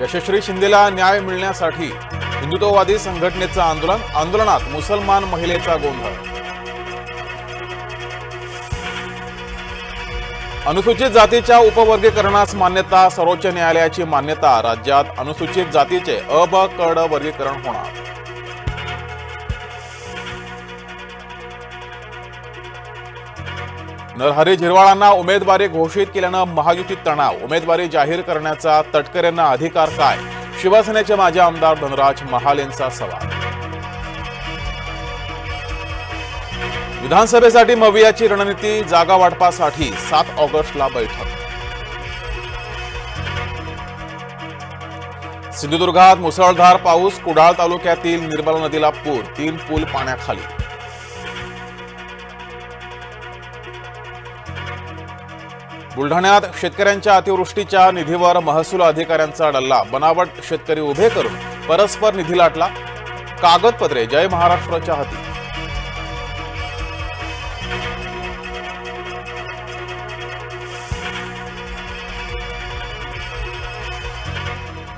यशस्वी शिंदेला न्याय मिळण्यासाठी हिंदुत्ववादी संघटनेचं आंदोलन आंदोलनात मुसलमान महिलेचा गोंधळ. अनुसूचित जातीच्या उपवर्गीकरणास मान्यता सर्वोच्च न्यायालयाची मान्यता राज्यात अनुसूचित जातीचे अ ब वर्गीकरण होणार. नरहरी झिरवाळांना उमेदवारी घोषित केल्यानं महायुतीत तणाव. उमेदवारी जाहीर करण्याचा तटकऱ्यांना अधिकार काय? शिवसेनेचे माजी आमदार धनराज महाल यांचा सवाल. विधानसभेसाठी मवियाची रणनीती जागा वाटपासाठी सात ऑगस्टला बैठक. सिंधुदुर्गात मुसळधार पाऊस कुडाळ तालुक्यातील निर्मला नदीला पूर. तीन पूल पाण्याखाली. बुलढाण्यात शेतकऱ्यांच्या अतिवृष्टीच्या निधीवर महसूल अधिकाऱ्यांचा डल्ला. बनावट शेतकरी उभे करून परस्पर निधी लाटला. कागदपत्रे जय महाराष्ट्राच्या हाती.